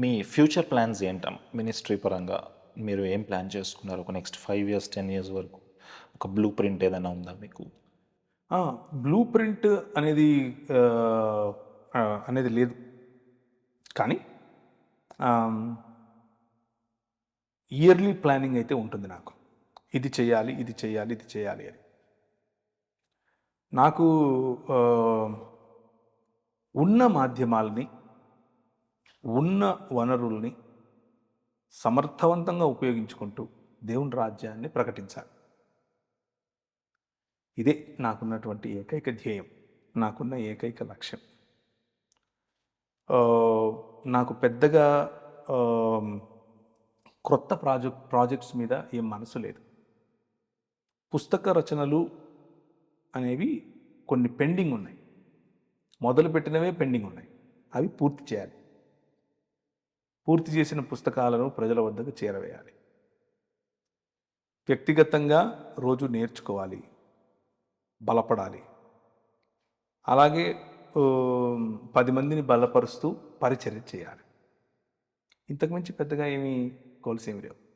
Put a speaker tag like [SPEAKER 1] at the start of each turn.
[SPEAKER 1] మీ future plans ఏంటం? Ministry పరంగా మీరు ఏం ప్లాన్ చేసుకున్నారు? ఒక next five years ten years వరకు ఒక బ్లూ ప్రింట్ ఏదైనా ఉందా మీకు?
[SPEAKER 2] బ్లూ ప్రింట్ అనేది అనేది లేదు. కానీ ఇయర్లీ ప్లానింగ్ అయితే ఉంటుంది నాకు. ఇది చేయాలి ఇది చేయాలి ఇది చేయాలి అని. నాకు ఉన్న మాధ్యమాలని ఉన్న వనరుల్ని సమర్థవంతంగా ఉపయోగించుకుంటూ దేవుని రాజ్యాన్ని ప్రకటించాలి. ఇదే నాకున్నటువంటి ఏకైక ధ్యేయం నాకున్న ఏకైక లక్ష్యం. నాకు పెద్దగా క్రొత్త ప్రాజెక్ట్ ప్రాజెక్ట్స్ మీద ఏం మనసు లేదు. పుస్తక రచనలు అనేవి కొన్ని పెండింగ్ ఉన్నాయి. మొదలుపెట్టినవే పెండింగ్ ఉన్నాయి. అవి పూర్తి చేయాలి. పూర్తి చేసిన పుస్తకాలను ప్రజల వద్దకు చేరవేయాలి. వ్యక్తిగతంగా రోజు నేర్చుకోవాలి. బలపడాలి. అలాగే పది మందిని బలపరుస్తూ పరిచర్య చేయాలి. ఇంతకుమించి పెద్దగా ఏమీ గోల్స్ ఏమి లేవు.